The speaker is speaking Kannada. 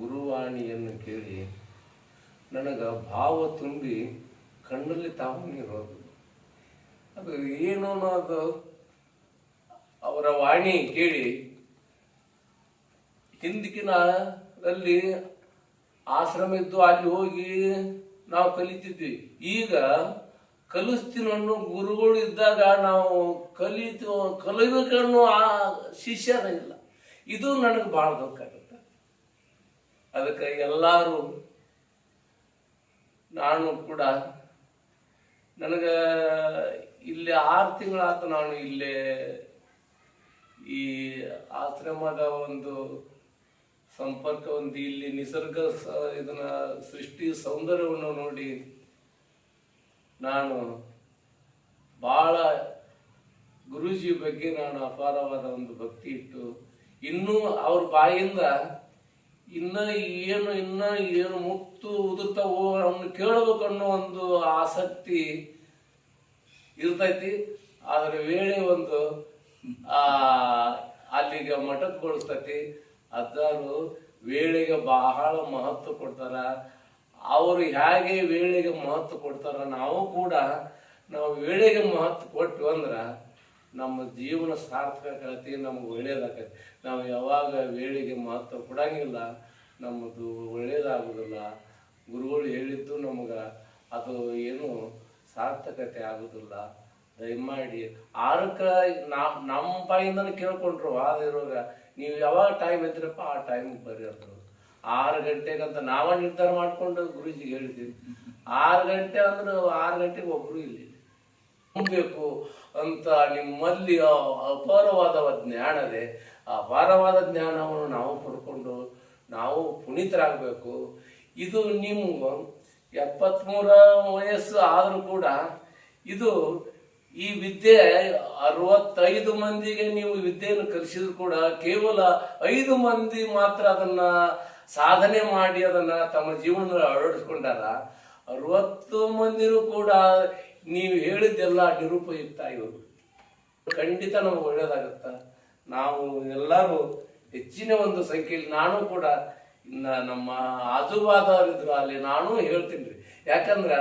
ಗುರುವಾಣಿಯನ್ನು ಕೇಳಿ ನನಗೆ ಭಾವ ತುಂಬಿ ಕಣ್ಣಲ್ಲಿ ತಾವು ನೀರೋದು ಅದು ಏನು ಅನ್ನೋದು ಅವರ ವಾಣಿ ಕೇಳಿ ಹಿಂದಿಕಿನಲ್ಲಿ ಆಶ್ರಮ ಇದ್ದು ಅಲ್ಲಿ ಹೋಗಿ ನಾವು ಕಲಿತಿದ್ವಿ. ಈಗ ಕಲಿಸ್ತೀನನ್ನು ಗುರುಗಳು ಇದ್ದಾಗ ನಾವು ಕಲಿತು, ಕಲಿಬೇಕನ್ನೋ ಆ ಶಿಷ್ಯನ ಇಲ್ಲ. ಇದು ನನಗೆ ಭಾಳ ದುಃಖ ಅದಕ್ಕೆ ಎಲ್ಲರೂ ನಾನು ಕೂಡ ನನಗೆ ಇಲ್ಲಿ ಆರು ತಿಂಗಳಾಯ್ತು ನಾನು ಇಲ್ಲೇ ಈ ಆಶ್ರಮದ ಒಂದು ಸಂಪರ್ಕ ಒಂದು ಇಲ್ಲಿ ನಿಸರ್ಗ ಸ ಇದನ್ನ ಸೃಷ್ಟಿ ಸೌಂದರ್ಯವನ್ನು ನೋಡಿ ನಾನು ಭಾಳ ಗುರೂಜಿ ಬಗ್ಗೆ ನಾನು ಅಪಾರವಾದ ಒಂದು ಭಕ್ತಿ ಇಟ್ಟು ಇನ್ನೂ ಅವ್ರ ಬಾಯಿಂದ ಇನ್ನ ಏನು ಇನ್ನ ಏನು ಮುತ್ತು ಉದುರ್ತಾವೋ ಅವನ್ನ ಕೇಳಬೇಕು ಅನ್ನೋ ಒಂದು ಆಸಕ್ತಿ ಇರ್ತೈತಿ. ಆದ್ರೆ ವೇಳೆ ಒಂದು, ಆ, ಅಲ್ಲಿಗೆ ಮಠಕ್ಕೊಳಿಸ್ತೈತಿ ಅದಾರು ವೇಳೆಗೆ ಬಹಳ ಮಹತ್ವ ಕೊಡ್ತಾರ. ಅವರು ಹೇಗೆ ವೇಳೆಗೆ ಮಹತ್ವ ಕೊಡ್ತಾರ, ನಾವು ಕೂಡ ನಾವು ವೇಳೆಗೆ ಮಹತ್ವ ಕೊಟ್ಟು ಅಂದ್ರ ನಮ್ಮ ಜೀವನ ಸಾರ್ಥಕ ಕಳತಿ ನಮ್ಗೆ ಒಳ್ಳೇದಾಗತ್ತೆ. ನಾವು ಯಾವಾಗ ವೇಳೆಗೆ ಮಹತ್ವ ಕೊಡಂಗಿಲ್ಲ, ನಮ್ಮದು ಒಳ್ಳೇದಾಗೋದಿಲ್ಲ. ಗುರುಗಳು ಹೇಳಿದ್ದು ನಮ್ಗೆ ಅದು ಏನು ಸಾರ್ಥಕತೆ ಆಗೋದಿಲ್ಲ. ದಯಮಾಡಿ ಆರಕ ನಾ ನಮ್ಮ ಬಾಯಿಂದನೂ ಕೇಳ್ಕೊಂಡ್ರು ಆದಿರುವಾಗ ನೀವು ಯಾವಾಗ ಟೈಮ್ ಇದ್ರಪ್ಪ ಆ ಟೈಮಿಗೆ ಬರ್ರಿ ಅಂದರು. ಆರು ಗಂಟೆಗಂತ ನಾವೇ ನಿರ್ಧಾರ ಮಾಡಿಕೊಂಡು ಗುರುಜಿಗೆ ಹೇಳಿದ್ದೀವಿ ಆರು ಗಂಟೆ ಅಂದ್ರೆ ಆರು ಗಂಟೆಗೆ ಒಬ್ಬರು ಇಲ್ಲಿ ಬೇಕು ಅಂತ ನಿಮ್ಮಲ್ಲಿ ಅಪಾರವಾದ ಜ್ಞಾನದೆ ಅಪಾರವಾದ ಜ್ಞಾನವನ್ನು ನಾವು ಪಡ್ಕೊಂಡು ನಾವು ಪುನೀತರಾಗಬೇಕು. ಇದು ನಿಮ್ಮ ಎಪ್ಪತ್ಮೂರ ವಯಸ್ಸು ಆದರೂ ಕೂಡ ಇದು ಈ ವಿದ್ಯೆ ಅರವತ್ತೈದು ಮಂದಿಗೆ ನೀವು ವಿದ್ಯೆಯನ್ನು ಕಲಿಸಿದ್ರು ಕೂಡ ಕೇವಲ ಐದು ಮಂದಿ ಮಾತ್ರ ಅದನ್ನ ಸಾಧನೆ ಮಾಡಿ ಅದನ್ನ ತಮ್ಮ ಜೀವನದಲ್ಲಿ ಅಳವಡಿಸ್ಕೊಂಡಾರ, ಅರವತ್ತು ಮಂದಿರು ಕೂಡ ನೀವು ಹೇಳಿದ್ದೆಲ್ಲ ನಿರುಪಯುಕ್ತ ಇವರು ಖಂಡಿತ ನಮಗೆ ಒಳ್ಳೇದಾಗತ್ತ? ನಾವು ಎಲ್ಲರೂ ಹೆಚ್ಚಿನ ಒಂದು ಸಂಖ್ಯೆಯಲ್ಲಿ ನಾನು ಕೂಡ ಇನ್ನ ನಮ್ಮ ಆಜುಬಾದವರಿದ್ರು ಅಲ್ಲಿ ನಾನು ಹೇಳ್ತೀನಿ ರೀ. ಯಾಕಂದ್ರೆ